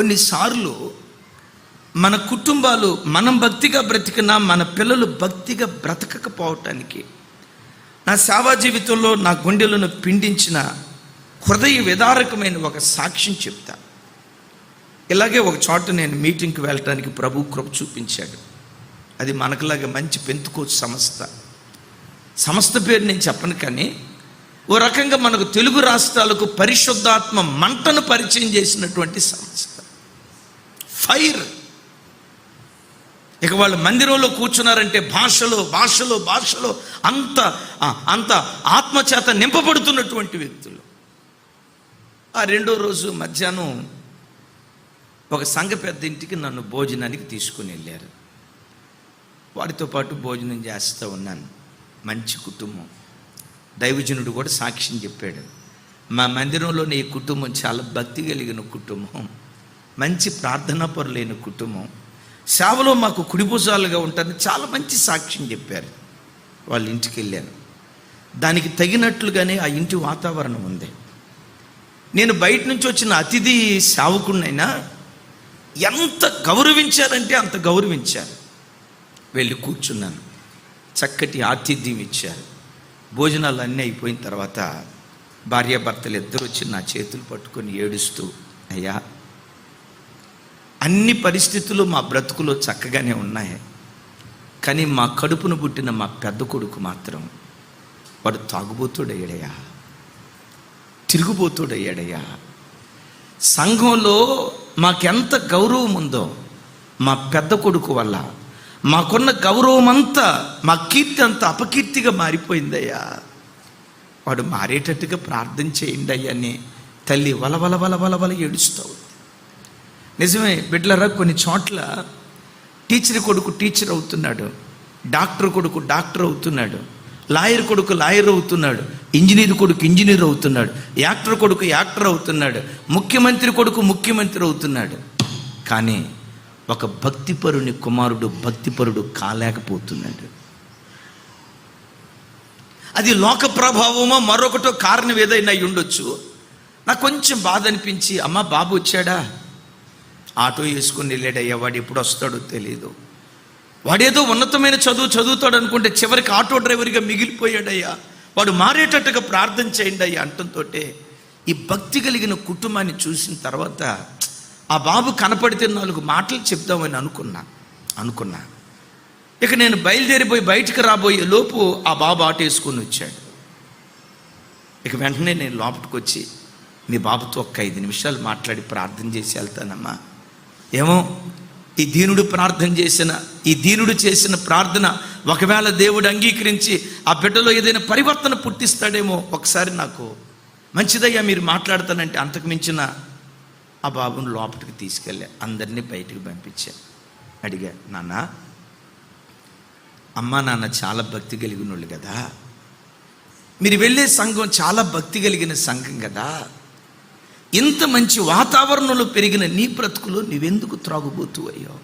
కొన్నిసార్లు మన కుటుంబాలు మనం భక్తిగా బ్రతికినా మన పిల్లలు భక్తిగా బ్రతకకపోవటానికి నా సేవా జీవితంలో నా గుండెలను పిండించిన హృదయ విదారకమైన ఒక సాక్ష్యం చెప్తా. ఇలాగే ఒక చోట నేను మీటింగ్కి వెళ్ళటానికి ప్రభు కృప చూపించాడు. అది మనకులాగా మంచి పెంతుకోవచ్చు సంస్థ. సంస్థ పేరు నేను చెప్పను కానీ ఓ రకంగా మనకు తెలుగు రాష్ట్రాలకు పరిశుద్ధాత్మ మంటను పరిచయం చేసినటువంటి సంస్థ. ఫైర్. ఇక వాళ్ళు మందిరంలో కూర్చున్నారంటే భాషలో భాషలో భాషలో అంత అంత ఆత్మచేత నింపబడుతున్నటువంటి వ్యక్తులు. ఆ రెండో రోజు మధ్యాహ్నం ఒక సంఘ పెద్ద ఇంటికి నన్ను భోజనానికి తీసుకుని వెళ్ళారు. వాడితో పాటు భోజనం చేస్తూ ఉన్నాను. మంచి కుటుంబం. దైవజనుడు కూడా సాక్ష్యం చెప్పాడు. మా మందిరంలోని ఈ కుటుంబం చాలా భక్తి కలిగిన కుటుంబం. మంచి ప్రార్థనా పరులైన కుటుంబం. సేవలో మాకు కుడిభుజాలుగా ఉంటారని చాలా మంచి సాక్ష్యం చెప్పారు. వాళ్ళ ఇంటికి వెళ్ళాను. దానికి తగినట్లుగానే ఆ ఇంటి వాతావరణం ఉంది. నేను బయట నుంచి వచ్చిన అతిథి సేవకుడినైనా ఎంత గౌరవించారంటే అంత గౌరవించారు. వెళ్ళి కూర్చున్నాను. చక్కటి ఆతిథ్యం ఇచ్చారు. భోజనాలు అన్నీ అయిపోయిన తర్వాత భార్యాభర్తలు ఇద్దరు వచ్చి నా చేతులు పట్టుకొని ఏడుస్తూ అయ్యా అన్ని పరిస్థితులు మా బ్రతుకులో చక్కగానే ఉన్నాయి. కానీ మా కడుపును పుట్టిన మా పెద్ద కొడుకు మాత్రం వాడు తాగుబోతుడయ్యాడయ్యా. తిరుగుబోతుడయ్యాడయ్యా. సంఘంలో మాకెంత గౌరవం ఉందో మా పెద్ద కొడుకు వల్ల మాకున్న గౌరవం అంతా మా కీర్తి అంత అపకీర్తిగా మారిపోయిందయ్యా. వాడు మారేటట్టుగా ప్రార్థన చేయండి అయ్యా అని తల్లి వలవల వల వల వల ఏడుస్తావు. నిజమే బిడ్డలరా కొన్ని చోట్ల టీచర్ కొడుకు టీచర్ అవుతున్నాడు డాక్టర్ కొడుకు డాక్టర్ అవుతున్నాడు లాయర్ కొడుకు లాయర్ అవుతున్నాడు ఇంజనీర్ కొడుకు ఇంజనీర్ అవుతున్నాడు యాక్టర్ కొడుకు యాక్టర్ అవుతున్నాడు ముఖ్యమంత్రి కొడుకు ముఖ్యమంత్రి అవుతున్నాడు. కానీ ఒక భక్తిపరుని కుమారుడు భక్తిపరుడు కాలేకపోతున్నాడు. అది లోక ప్రభావమో మరొకటో కారణం ఏదైనా అయి ఉండొచ్చు. నాకు కొంచెం బాధ అనిపించి అమ్మ బాబు వచ్చాడా? ఆటో వేసుకుని వెళ్ళాడయ్యా వాడు ఎప్పుడు వస్తాడో తెలియదు వాడేదో ఉన్నతమైన చదువు చదువుతాడు అనుకుంటే చివరికి ఆటో డ్రైవర్గా మిగిలిపోయాడయ్యా. వాడు మారేటట్టుగా ప్రార్థన చేయండి అయ్యా అంటంతో ఈ భక్తి కలిగిన కుటుంబాన్ని చూసిన తర్వాత ఆ బాబు కనపడితే నాలుగు మాటలు చెప్దామని అనుకున్నా అనుకున్నా. ఇక నేను బయలుదేరిపోయి బయటికి రాబోయే లోపు ఆ బాబు ఆటో వేసుకుని వచ్చాడు. ఇక వెంటనే నేను లోపలికి వచ్చి మీ బాబుతో ఒక్క ఐదు నిమిషాలు మాట్లాడి ప్రార్థన చేసి వెళ్తానమ్మా. ఏమో ఈ దీనుడు ప్రార్థన చేసిన ఈ దీనుడు చేసిన ప్రార్థన ఒకవేళ దేవుడు అంగీకరించి ఆ బిడ్డలో ఏదైనా పరివర్తన పుట్టిస్తాడేమో ఒకసారి నాకు. మంచిదయ్యా మీరు మాట్లాడతానంటే అంతకు మించిన ఆ బాబును లోపలికి తీసుకెళ్ళా అందరినీ బయటికి పంపించా. అడిగా నాన్న అమ్మా నాన్న చాలా భక్తి కలిగిన వాళ్ళు కదా. మీరు వెళ్ళే సంఘం చాలా భక్తి కలిగిన సంఘం కదా. ఇంత మంచి వాతావరణంలో పెరిగిన నీ బ్రతుకులో నువ్వెందుకు త్రాగుబోతు అయ్యో?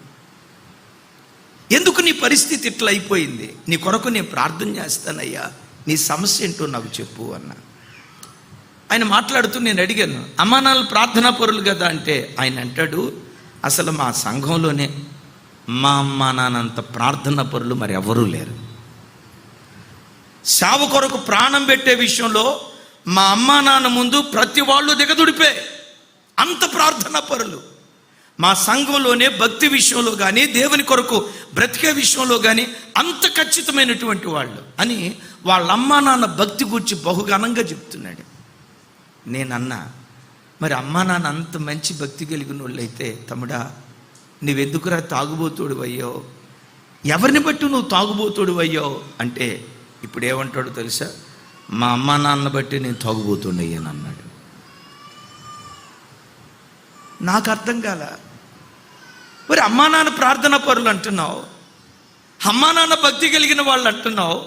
ఎందుకు నీ పరిస్థితి ఇట్లా అయిపోయింది? నీ కొరకు నేను ప్రార్థన చేస్తానయ్యా. నీ సమస్య ఏంటో నాకు చెప్పు అన్న. ఆయన మాట్లాడుతూ నేను అడిగాను అమ్మా నాన్న ప్రార్థనా పరులు కదా? అంటే ఆయన అంటాడు అసలు మా సంఘంలోనే మా అమ్మ నాన్నంత ప్రార్థన పరులు మరి ఎవరూ లేరు. సావు కొరకు ప్రాణం పెట్టే విషయంలో మా అమ్మ నాన్న ముందు ప్రతి వాళ్ళు దిగదుడిపే. అంత ప్రార్థనా పరులు. మా సంఘంలోనే భక్తి విషయంలో కానీ దేవుని కొరకు బ్రతికే విషయంలో కానీ అంత ఖచ్చితమైనటువంటి వాళ్ళు అని వాళ్ళ అమ్మా నాన్న భక్తి గురించి బహుఘనంగా చెప్తున్నాడు. నేనన్నా మరి అమ్మా నాన్న అంత మంచి భక్తి కలిగిన వాళ్ళైతే తమ్ముడా నువ్వెందుకురా తాగుబోతుడు అయ్యో ఎవరిని బట్టి నువ్వు తాగుబోతుడు అయ్యో అంటే ఇప్పుడు ఏమంటాడు తెలుసా? మా అమ్మ నాన్న బట్టి నేను తాగుబోతుండయ్యాను అన్నాడు. నాకు అర్థం కాల. మరి అమ్మా నాన్న ప్రార్థన పరులు అంటున్నావు. అమ్మా నాన్న భక్తి కలిగిన వాళ్ళు అంటున్నావు.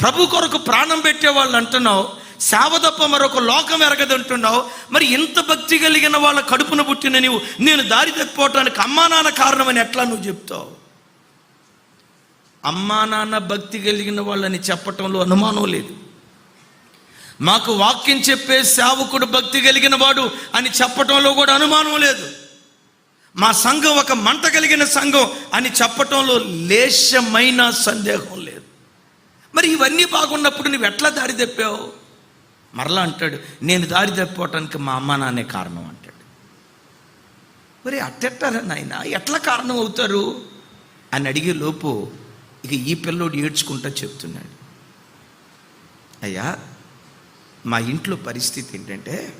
ప్రభు కొరకు ప్రాణం పెట్టే వాళ్ళు అంటున్నావు. సేవ తప్ప మరొక లోకం ఎరగదంటున్నావు మరి ఇంత భక్తి కలిగిన వాళ్ళ కడుపున పుట్టిన నీవు నేను దారి తప్పిపోవటానికి అమ్మా నాన్న కారణమని ఎట్లా నువ్వు చెప్తావు? అమ్మా నాన్న భక్తి కలిగిన వాళ్ళని చెప్పటంలో అనుమానం లేదు. మాకు వాక్యం చెప్పే సేవకుడు భక్తి కలిగిన వాడు అని చెప్పటంలో కూడా అనుమానం లేదు. మా సంఘం ఒక మంట కలిగిన సంఘం అని చెప్పటంలో లేశమైన సందేహం లేదు. మరి ఇవన్నీ బాగున్నప్పుడు నువ్వు ఎట్లా దారి తప్పావు? మరలా అంటాడు నేను దారి తప్పిపోవటానికి మా అమ్మ నాన్నే కారణం అంటాడు. మరి అట్టెట్టారా నాయన? ఎట్లా కారణం అవుతారు? అని అడిగే లోపు ఇక ఈ పిల్లోడు ఏడ్చుకుంటా చెప్తున్నాడు. అయ్యా మా ఇంట్లో పరిస్థితి ఏంటంటే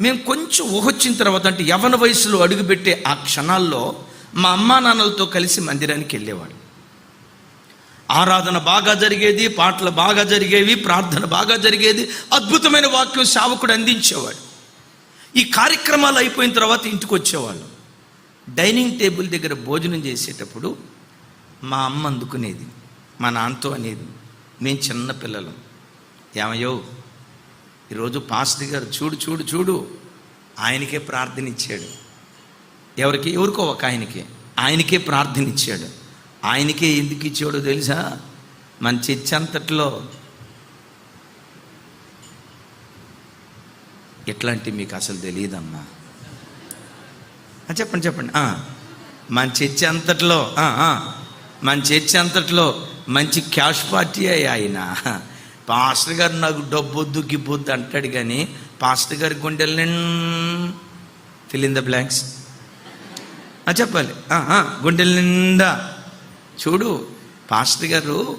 మేము కొంచెం ఊహొచ్చిన తర్వాత అంటే యవన వయసులో అడుగుపెట్టే ఆ క్షణాల్లో మా అమ్మా నాన్నలతో కలిసి మందిరానికి వెళ్ళేవాడు. ఆరాధన బాగా జరిగేది పాటలు బాగా జరిగేవి ప్రార్థన బాగా జరిగేది అద్భుతమైన వాక్యం సేవకుడు అందించేవాడు. ఈ కార్యక్రమాలు అయిపోయిన తర్వాత ఇంటికి వచ్చేవాళ్ళు. డైనింగ్ టేబుల్ దగ్గర భోజనం చేసేటప్పుడు మా అమ్మ అందుకునేది మా నాన్నతో అనేది మేము చిన్న పిల్లలం. ఏమయ్యో? ఈరోజు పాస్టర్ గారు చూడు చూడు చూడు. ఆయనకే ప్రార్థన ఇచ్చాడు ఎవరికి? ఎవరికో ఒక ఆయనకే. ఆయనకే ప్రార్థన ఇచ్చాడు ఆయనకే ఎందుకు ఇచ్చాడో తెలుసా? మన చర్చ అంతట్లో ఎట్లాంటి మీకు అసలు తెలియదమ్మా? చెప్పండి చెప్పండి. మన చర్చ అంతట్లో మన చర్చ అంతట్లో మంచి క్యాష్ పార్టీ అయ్యి ఆయన. పాస్టర్ గారు నాకు డబ్బొద్దు గిబ్బొద్దు అంటాడు కానీ పాస్టర్ గారి గుండెలు ఫిల్ ఇన్ ద బ్లాంక్స్ చెప్పాలి. గుండెల నిండా. చూడు పాస్టర్ గారు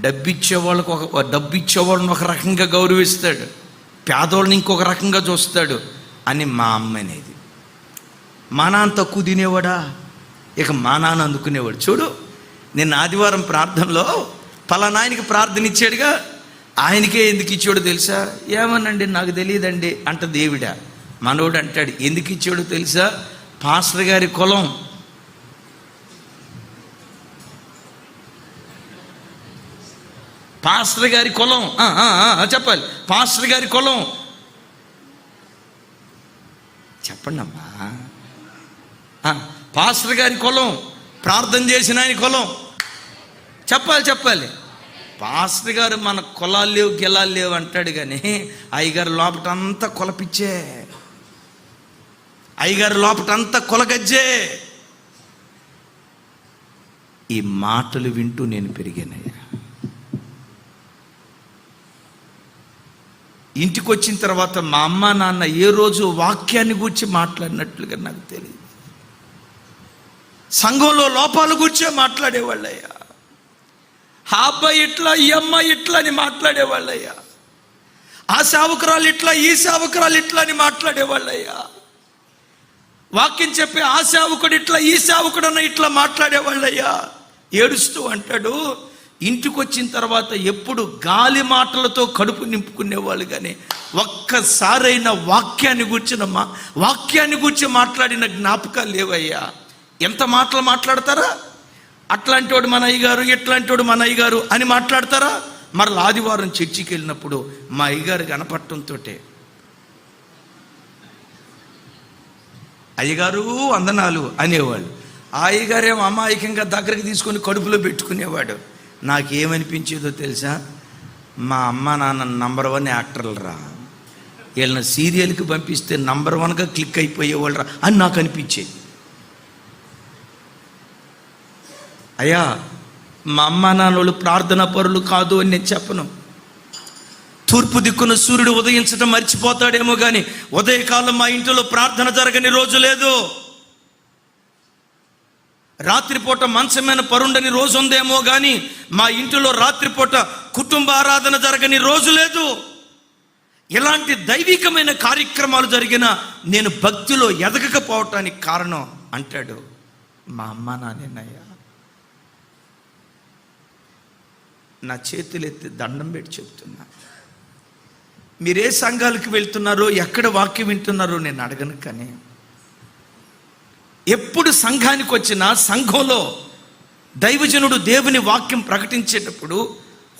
డబ్బు వాళ్ళకు ఒక డబ్బు ఇచ్చేవాళ్ళని ఒక రకంగా గౌరవిస్తాడు. పేదోళ్ళని ఇంకొక రకంగా చూస్తాడు అని మా అమ్మ అనేది. మా నాన్న తక్కువ తినేవాడా? ఇక మా నాన్న అందుకునేవాడు. చూడు నిన్న ఆదివారం ప్రార్థనలో పలానాయనికి ప్రార్థన ఇచ్చాడుగా. ఆయనకే ఎందుకు ఇచ్చాడో తెలుసా? ఏమనండి నాకు తెలియదండి అంట దేవుడా. మనోడు అంటాడు ఎందుకు ఇచ్చాడో తెలుసా? పాస్టర్ గారి కులం. పాస్టర్ గారి కులం. చెప్పాలి. పాస్టర్ గారి కులం. చెప్పండి అమ్మా పాస్టర్ గారి కులం. ప్రార్థన చేసిన ఆయన కులం. చెప్పాలి చెప్పాలి. పాస్టర్ గారు మన కులాలు లేవు గిలాలు లేవు అంటాడు కానీ అయ్యగారు లోపటంతా కులపిచ్చే. అయ్యగారు లోపటంతా కులగజ్జే. ఈ మాటలు వింటూ నేను పెరిగానయ్యా. ఇంటికి వచ్చిన తర్వాత మా అమ్మ నాన్న ఏ రోజు వాక్యాన్ని గురించి మాట్లాడినట్లుగా నాకు తెలియదు సంఘంలో లోపాలు గురించే మాట్లాడేవాళ్ళయ్యా. ఆ అబ్బాయి ఇట్లా ఈ అమ్మాయి ఇట్లా అని మాట్లాడేవాళ్ళయ్యా. ఆ సేవకురాలు ఇట్లా ఈ సేవకురాలు ఇట్లా అని మాట్లాడేవాళ్ళయ్యా. వాక్యం చెప్పి ఆ సేవకుడు ఇట్లా ఈ సేవకుడు అన్న ఇట్లా మాట్లాడేవాళ్ళయ్యా. ఏడుస్తూ అంటాడు ఇంటికి వచ్చిన తర్వాత ఎప్పుడు గాలి మాటలతో కడుపు నింపుకునేవాళ్ళు కానీ ఒక్కసారైన వాక్యాన్ని కూర్చిన మా వాక్యాన్ని గురించి మాట్లాడిన జ్ఞాపకాలు లేవయ్యా. ఎంత మాటలు మాట్లాడతారా? అట్లాంటి వాడు మన అయ్యగారు ఇట్లాంటి వాడు మన అయ్యగారు అని మాట్లాడతారా? మరలా ఆదివారం చర్చికి వెళ్ళినప్పుడు మా అయ్యగారు కనపడటంతో అయ్యగారు వందనాలు అనేవాళ్ళు. ఆ అయ్యగారేమో అమాయకంగా దగ్గరికి తీసుకొని కడుపులో పెట్టుకునేవాడు. నాకేమనిపించేదో తెలుసా? మా అమ్మ నాన్న నంబర్ వన్ యాక్టర్లు రా వీళ్ళని సీరియల్కి పంపిస్తే నంబర్ వన్గా క్లిక్ అయిపోయేవాళ్ళు రా అని నాకు అనిపించేది. అయ్యా మా అమ్మ నాన్నలు ప్రార్థన పరులు కాదు అని నేను చెప్పను. తూర్పు దిక్కున సూర్యుడు ఉదయించడం మర్చిపోతాడేమో కానీ ఉదయకాలం మా ఇంటిలో ప్రార్థన జరగని రోజు లేదు. రాత్రిపూట మంచమైన పరుండని రోజు ఉందేమో కానీ మా ఇంటిలో రాత్రిపూట కుటుంబ ఆరాధన జరగని రోజు లేదు. ఇలాంటి దైవికమైన కార్యక్రమాలు జరిగిన నేను భక్తిలో ఎదగకపోవటానికి కారణం అంటాడు మా అమ్మ నాన్నయ్యా నా చేతులు ఎత్తి దండం పెట్టి చెప్తున్నా. మీరే సంఘాలకు వెళ్తున్నారో ఎక్కడ వాక్యం వింటున్నారో నేను అడగను కానీ ఎప్పుడు సంఘానికి వచ్చినా సంఘంలో దైవజనుడు దేవుని వాక్యం ప్రకటించేటప్పుడు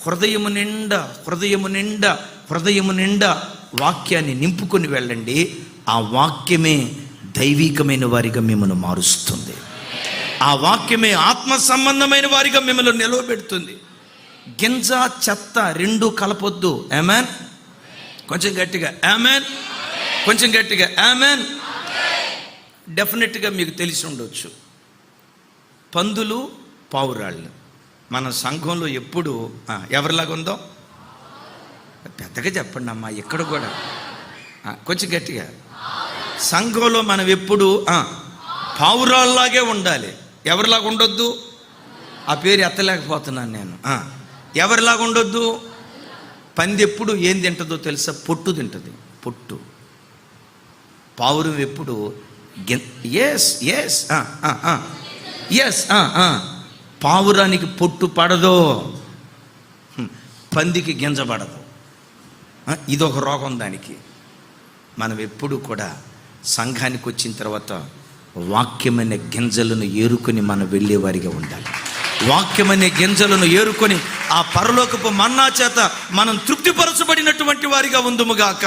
హృదయము నిండా హృదయము నిండా హృదయము నిండా వాక్యాన్ని నింపుకొని వెళ్ళండి. ఆ వాక్యమే దైవికమైన వారిగా మిమ్మల్ని మారుస్తుంది. ఆ వాక్యమే ఆత్మ సంబంధమైన వారిగా మిమ్మల్ని నిలవబెడుతుంది. గింజ చెత్త రెండు కలపొద్దు. ఆమెన్ కొంచెం గట్టిగా ఆమెన్ కొంచెం గట్టిగా ఆమెన్ డెఫినెట్గా మీకు తెలిసి ఉండొచ్చు. పందులు పావురాళ్ళు. మన సంఘంలో ఎప్పుడు ఎవరిలాగా ఉందో? పెద్దగా చెప్పండి అమ్మా ఇక్కడ కూడా. కొంచెం గట్టిగా. సంఘంలో మనం ఎప్పుడు పావురాల్లాగే ఉండాలి. ఎవరిలాగా ఉండొద్దు? ఆ పేరు ఎత్తలేకపోతున్నాను నేను. ఎవరిలాగా ఉండొద్దు? పంది ఎప్పుడు ఏం తింటుందో తెలుసా? పొట్టు తింటుంది. పొట్టు. పావురం ఎప్పుడు ఎస్ ఎస్ ఎస్ పావురానికి పొట్టు పడదు. పందికి గింజ పడదు. ఇదొక రోగం దానికి. మనం ఎప్పుడు కూడా సంఘానికి వచ్చిన తర్వాత వాక్యమైన గింజలను ఏరుకొని మనం వెళ్ళేవారిగా ఉండాలి. వాక్యమనే గింజలను ఏరుకొని ఆ పరలోకపు మన్నా చేత మనం తృప్తిపరచబడినటువంటి వారిగా ఉందుముగాక